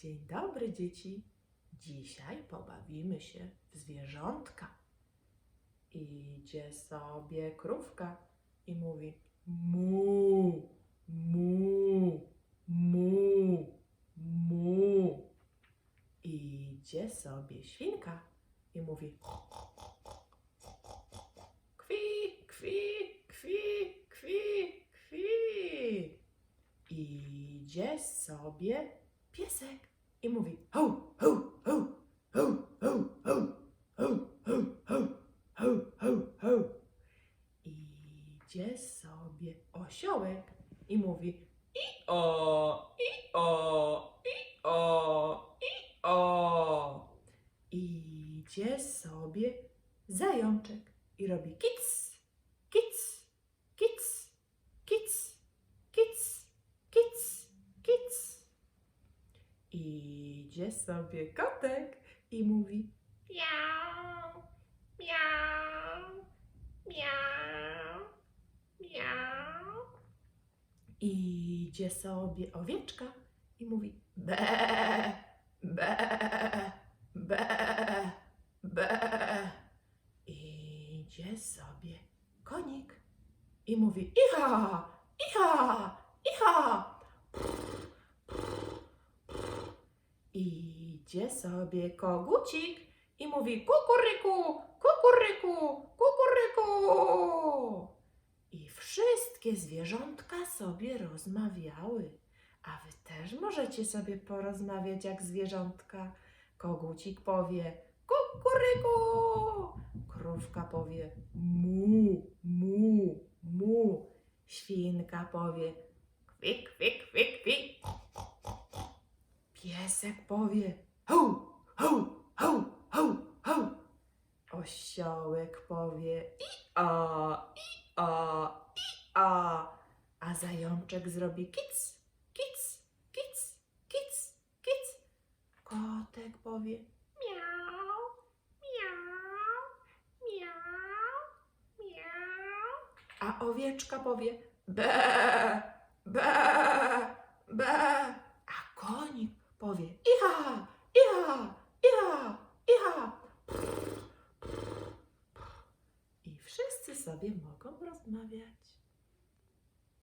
Dzień dobry, dzieci. Dzisiaj pobawimy się w zwierzątka. Idzie sobie krówka i mówi mu, mu, mu, mu. Idzie sobie świnka i mówi kwi, kwi, kwi, kwi, kwi. Idzie sobie piesek i mówi ho, ho, ho, ho, ho, ho, ho, ho, ho, ho, ho, ho. Idzie sobie osiołek i mówi i o, i o, i o, i o. Idzie sobie zajączek i robi kic, kic, kic, kic, kic, kic, kic. Idzie sobie kotek i mówi miau, miau, miau, miau. Idzie sobie owieczka i mówi be, be, be, be. Idzie sobie konik i mówi icha, icha, icha. Idzie sobie kogucik i mówi kukuryku, kukuryku, kukuryku. I wszystkie zwierzątka sobie rozmawiały. A wy też możecie sobie porozmawiać jak zwierzątka. Kogucik powie kukuryku, krówka powie mu, mu, mu, świnka powie kwik, kwik, kwik, kwik. Piesek powie ho, ho, ho, ho, ho. Osiołek powie i o, i o, i o. A zajączek zrobi kic, kic, kic, kic, kic. Kotek powie miau, miau, miau, miau. A owieczka powie be, be, Iha, iha, iha, iha. I wszyscy sobie mogą rozmawiać.